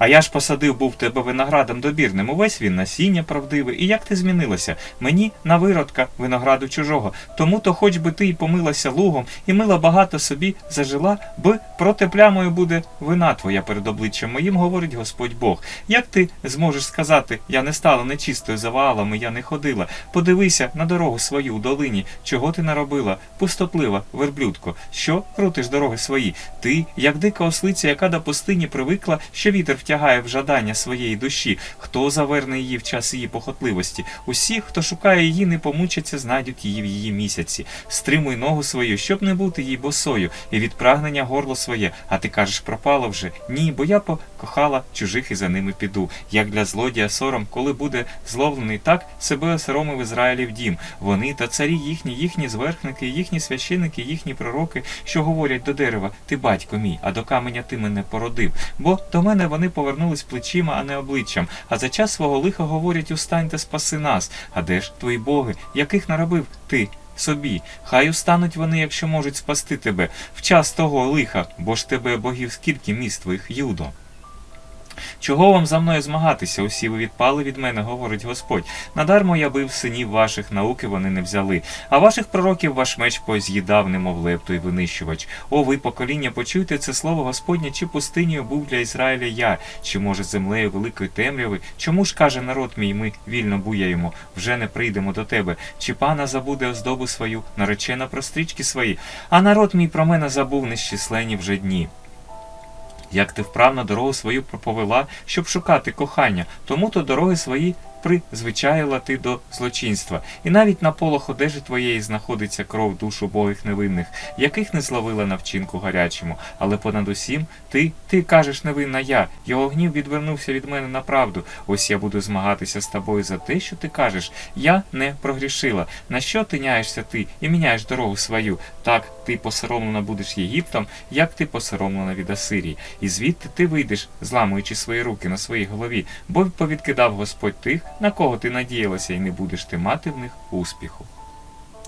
А я ж посадив був тебе виноградом добірним, увесь він насіння правдиве, і як ти змінилася? Мені на виродка винограду чужого. Тому то хоч би ти й помилася лугом, і мила багато собі зажила, б проти плямою буде вина твоя перед обличчям моїм, говорить Господь Бог. Як ти зможеш сказати, я не стала нечистою за ваалами, я не ходила. Подивися на дорогу свою у долині, чого ти наробила, пустотлива, верблюдко, що крутиш дороги свої? Ти, як дика ослиця, яка до пустині привикла, що вітер втягає в жадання своєї душі, хто заверне її в час її похотливості? Усі, хто шукає її, не помучаться, знайдуть її в її місяці. Стримуй ногу свою, щоб не бути їй босою, і від прагнення горло своє. А ти кажеш, пропало вже? Ні, бо я покохала чужих і за ними піду. Як для злодія сором, коли буде зловлений так, себе осоромив Ізраїлів дім. Вони та царі їхні, їхні зверхники, їхні священики, їхні пророки, що говорять до дерева, ти батько мій, а до каменя ти мене породив. Бо до мене вони повернулись плечима, а не обличчям. А за час свого лиха говорять, устань та спаси нас. А де ж твої боги, яких наробив ти? Собі, хай устануть вони, якщо можуть спасти тебе в час того лиха, бо ж тебе богів скільки міст твоїх, Юдо. Чого вам за мною змагатися? Усі ви відпали від мене, говорить Господь. Надармо я бив синів ваших, науки вони не взяли, а ваших пророків ваш меч поз'їдав, немов лепту і винищувач. О, ви, покоління, почуйте це слово Господнє, чи пустинею був для Ізраїля я, чи може землею великої темряви? Чому ж каже народ мій, ми вільно буяємо, вже не прийдемо до тебе? Чи пана забуде оздобу свою, наречена про стрічки свої? А народ мій про мене забув нещисленні вже дні. Як ти вправно дорогу свою проповела, щоб шукати кохання, тому то дороги свої призвичаїла ти до злочинства, і навіть на полох одежі твоєї знаходиться кров душ убогих невинних, яких не зловила на вчинку гарячому. Але понад усім ти, ти кажеш невинна я, його гнів відвернувся від мене на правду. Ось я буду змагатися з тобою за те, що ти кажеш. Я не прогрішила. На що тиняєшся ти і міняєш дорогу свою? Так ти посоромлена будеш Єгиптом, як ти посоромлена від Асирії. І звідти ти вийдеш, зламуючи свої руки на своїй голові, бо повідкидав Господь тих, на кого ти надіялася, і не будеш ти мати в них успіху.